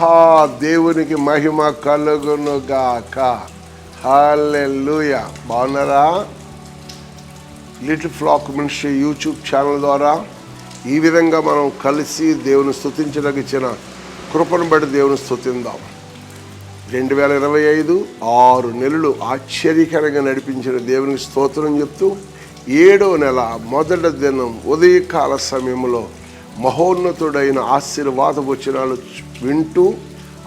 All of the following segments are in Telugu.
ఆహా దేవునికి మహిమ కలుగునుగాక. గాక బాగున్నారా? Little flock ministry YouTube channel ద్వారా ఈ విధంగా మనం కలిసి దేవుని స్థుతించడానికి ఇచ్చిన కృపను బట్టి దేవుని స్థుతిందాం రెండు వేల ఇరవై ఐదు ఆరు నెలలు ఆశ్చర్యకరంగా నడిపించిన దేవునికి స్తోత్రం చెప్తూ ఏడో నెల మొదటి దినం ఉదయకాల సమయంలో మహోన్నతుడైన ఆశీర్వాద వచనాలు వింటూ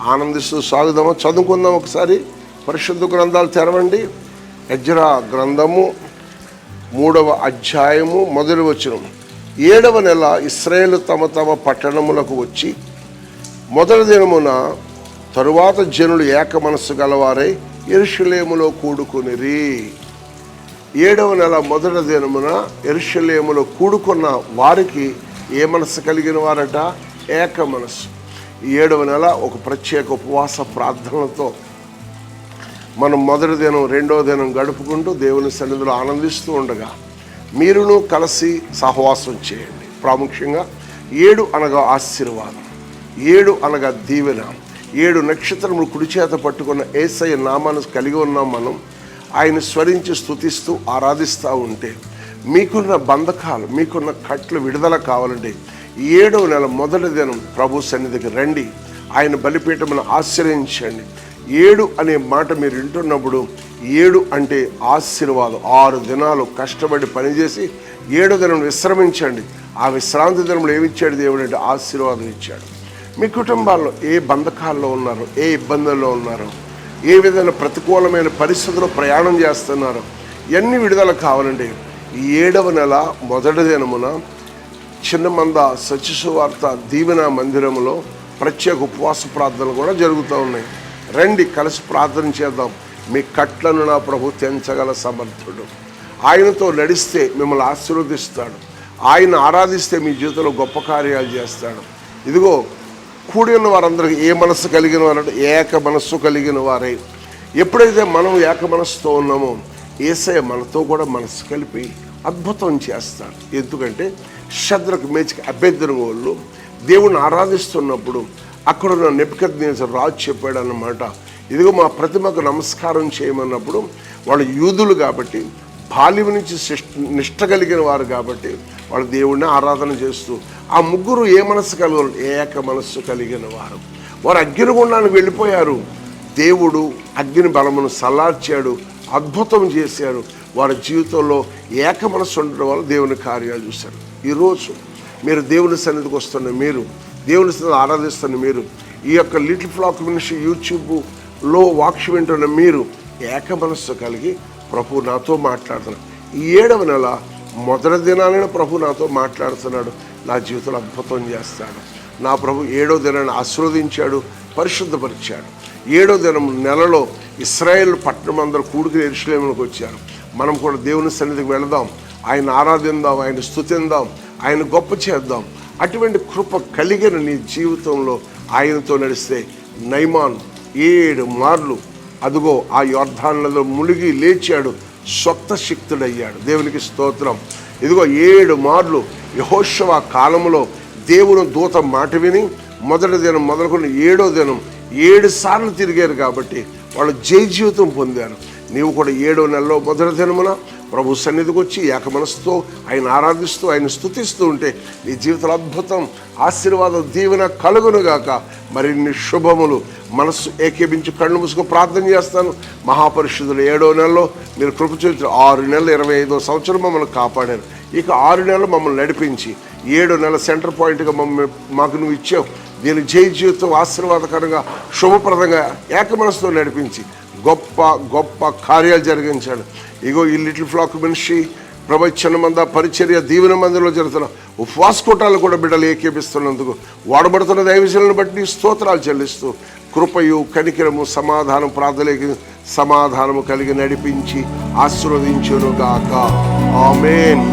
ఆనందిస్తూ సాగుదాము? చదువుకుందాం ఒకసారి. పరిశుద్ధ గ్రంథాలు తెరవండి. యజ్రా గ్రంథము మూడవ అధ్యాయము మొదటి వచనం. ఏడవ నెల ఇస్రాయేల్ తమ తమ పట్టణములకు వచ్చి మొదటి దినమున తరువాత జనులు ఏక మనస్సు గలవారై ఎరుషలేములో కూడుకునిరి. ఏడవ నెల మొదటి దినమున ఎరుషలేములో కూడుకున్న వారికి ఏ మనసు కలిగిన వారట? ఏక మనస్సు. ఏడవ నెల ఒక ప్రత్యేక ఉపవాస ప్రార్థనలతో మనం మొదటి దినం రెండవ దినం గడుపుకుంటూ దేవుని సన్నిధిలో ఆనందిస్తూ ఉండగా మీరును కలిసి సహవాసం చేయండి. ప్రాముఖ్యంగా ఏడు అనగా ఆశీర్వాదం ఏడు అనగా దీవెన ఏడు నక్షత్రములు కుడి చేత పట్టుకున్న ఏసయ్య నామాన్ని కలిగి ఉన్నాం మనం. ఆయన స్మరించి స్తుతిస్తూ ఆరాధిస్తూ ఉంటే మీకున్న బంధకాలు మీకున్న కట్లు విడుదల కావాలంటే ఏడవ నెల మొదటి దినం ప్రభు సన్నిధికి రండి. ఆయన బలిపీఠమును ఆశ్రయించండి. ఏడు అనే మాట మీరు వింటున్నప్పుడు ఏడు అంటే ఆశీర్వాదం. ఆరు దినాలు కష్టపడి పనిచేసి ఏడు దినం విశ్రమించండి. ఆ విశ్రాంతి దినంలో ఏమిచ్చాడు దేవుడు అంటే ఆశీర్వాదం ఇచ్చాడు. మీ కుటుంబాల్లో ఏ బంధకాల్లో ఉన్నారో ఏ ఇబ్బందుల్లో ఉన్నారో ఏ విధమైన ప్రతికూలమైన పరిస్థితుల్లో ప్రయాణం చేస్తున్నారో ఎన్ని విడుదల కావాలండి ఈ ఏడవ నెల మొదటి దినమున చిన్న మంద దీవెన మందిరంలో ప్రత్యేక ఉపవాస ప్రార్థనలు కూడా జరుగుతూ ఉన్నాయి. రండి కలిసి ప్రార్థన చేద్దాం. మీ కట్లను నా ప్రభు తెంచగల సమర్థుడు. ఆయనతో నడిస్తే మిమ్మల్ని ఆశీర్వదిస్తాడు. ఆయన ఆరాధిస్తే మీ జీవితంలో గొప్ప కార్యాలు చేస్తాడు. ఇదిగో కూడి ఉన్న వారందరికీ ఏ మనస్సు కలిగిన వారంటే ఏక మనస్సు కలిగిన వారై. ఎప్పుడైతే మనం ఏక మనస్సుతో ఉన్నామో ఏసయ మనతో కూడా మనసు కలిపి అద్భుతం చేస్తాడు. ఎందుకంటే శద్రకు మేచికి అభ్యర్థన వాళ్ళు దేవుణ్ణి ఆరాధిస్తున్నప్పుడు అక్కడున్న నెప్కద్ రాజు చెప్పాడు అన్నమాట ఇదిగో మా ప్రతిమకు నమస్కారం చేయమన్నప్పుడు వాళ్ళు యూదులు కాబట్టి బాల్యం నుంచి నిష్ట కలిగిన వారు కాబట్టి వాళ్ళు దేవుణ్ణి ఆరాధన చేస్తూ ఆ ముగ్గురు ఏ మనస్సు కలిగిన ఏక మనస్సు కలిగిన వారు. వారు అగ్నిగుండానికి వెళ్ళిపోయారు. దేవుడు అగ్ని బలమును సల్లార్చాడు. అద్భుతం చేశారు. వారి జీవితంలో ఏక మనస్సు ఉండడం వల్ల దేవుని కార్యాలు చూశారు. ఈరోజు మీరు దేవుని సన్నిధికి వస్తున్న మీరు దేవుని సన్నిధి ఆరాధిస్తున్న మీరు ఈ యొక్క లిటిల్ ఫ్లాక్ మినిషి యూట్యూబ్లో వాక్ష వింటున్న మీరు ఏక మనస్సు కలిగి ప్రభు నాతో మాట్లాడుతున్నాడు ఈ ఏడవ నెల మొదటి దినాలైన ప్రభు నాతో మాట్లాడుతున్నాడు. నా జీవితంలో అద్భుతం చేస్తాడు. నా ప్రభు ఏడో దినాన్ని ఆశీర్వదించాడు పరిశుద్ధపరిచాడు. ఏడో దినం నెలలో ఇస్రాయేల్ పట్టణం అందరూ కూడుకుని ఎరుషులేములకు వచ్చారు. మనం కూడా దేవుని సన్నిధికి వెళదాం. ఆయన ఆరాధిందాం ఆయన స్థుతిందాం ఆయన గొప్ప చేద్దాం. అటువంటి కృప కలిగిన నీ జీవితంలో ఆయనతో నడిస్తే నైమాన్ ఏడు మార్లు అదుగో ఆ యోర్ధాన్లలో మునిగి లేచాడు స్వక్త శక్తుడయ్యాడు. దేవునికి స్తోత్రం. ఇదిగో ఏడు మార్లు యహోశవ కాలంలో దేవుని దూత మాట విని మొదటి దినం మొదలుకున్న ఏడో దినం ఏడు సార్లు తిరిగారు కాబట్టి వాళ్ళు జై జీవితం పొందారు. నీవు కూడా ఏడో నెలలో మొదటి దినమున ప్రభు సన్నిధికి వచ్చి ఏక మనసుతో ఆయన ఆరాధిస్తూ ఆయన స్థుతిస్తూ ఉంటే నీ జీవితంలో అద్భుతం. ఆశీర్వాదం దీవెన కలుగునుగాక. మరిన్ని శుభములు మనస్సు ఏకీపించి కళ్ళు మూసుకు ప్రార్థన చేస్తాను. మహాపరిషుద్ధులు ఏడో నెలలో మీరు కృప చూసి ఆరు నెలలు ఇరవై ఐదో సంవత్సరం మమ్మల్ని కాపాడారు. ఇక ఆరు నెలలు మమ్మల్ని నడిపించి ఏడు నెలల సెంటర్ పాయింట్గా మమ్మల్ని మాకు నువ్వు ఇచ్చావు. దీని జయ జీవితం ఆశీర్వాదకరంగా శుభప్రదంగా ఏకమనస్తో నడిపించి గొప్ప గొప్ప కార్యాలు జరిగించాడు. ఇగో ఈ లిటిల్ ఫ్లాక్ మనిషి ప్రవచన మంద పరిచర్య దీవెన మందిలో జరుగుతున్న ఉపవాస కూటాలు కూడా బిడ్డలు ఏకేపిస్తున్నందుకు వాడబడుతున్న దైవజనులను బట్టి స్తోత్రాలు చెల్లిస్తూ కృపయు కనికరము సమాధానం ప్రార్థనకి సమాధానము కలిగి నడిపించి ఆశీర్వదించునుగాక. ఆమెన్.